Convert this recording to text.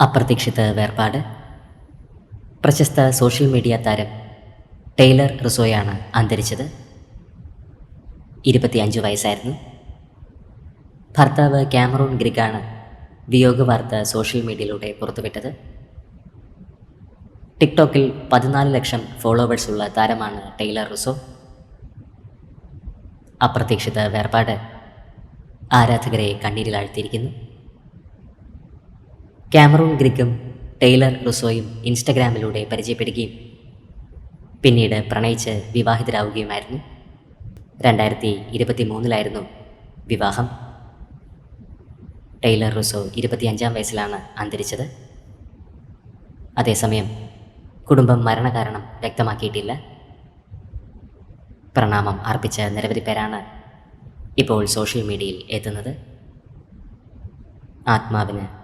അപ്രതീക്ഷിത വേർപാട്. പ്രശസ്ത സോഷ്യൽ മീഡിയ താരം ടെയ്ലർ റിസോയാണ് അന്തരിച്ചത്. ഇരുപത്തിയഞ്ച് വയസ്സായിരുന്നു. ഭർത്താവ് ക്യാമറൂൺ ഗ്രിഗാണ് വിയോഗ വാർത്ത സോഷ്യൽ മീഡിയയിലൂടെ പുറത്തുവിട്ടത്. ടിക്ടോക്കിൽ പതിനാല് ലക്ഷം ഫോളോവേഴ്സ് ഉള്ള താരമാണ് ടെയ്ലർ റുസോ. അപ്രതീക്ഷിത വേർപാട് ആരാധകരെ കണ്ണീരിലാഴ്ത്തിയിരിക്കുന്നു. ക്യാമറൂൺ ഗ്രിഗും ടെയ്ലർ റുസോയും ഇൻസ്റ്റഗ്രാമിലൂടെ പരിചയപ്പെടുകയും പിന്നീട് പ്രണയിച്ച് വിവാഹിതരാവുകയുമായിരുന്നു. രണ്ടായിരത്തി ഇരുപത്തി മൂന്നിലായിരുന്നു വിവാഹം. ടെയ്ലർ റുസോ ഇരുപത്തിയഞ്ചാം വയസ്സിലാണ് അന്തരിച്ചത്. അതേസമയം കുടുംബം മരണകാരണം വ്യക്തമാക്കിയിട്ടില്ല. പ്രണാമം അർപ്പിച്ച നിരവധി പേരാണ് ഇപ്പോൾ സോഷ്യൽ മീഡിയയിൽ എത്തുന്നത്. ആത്മാവിന്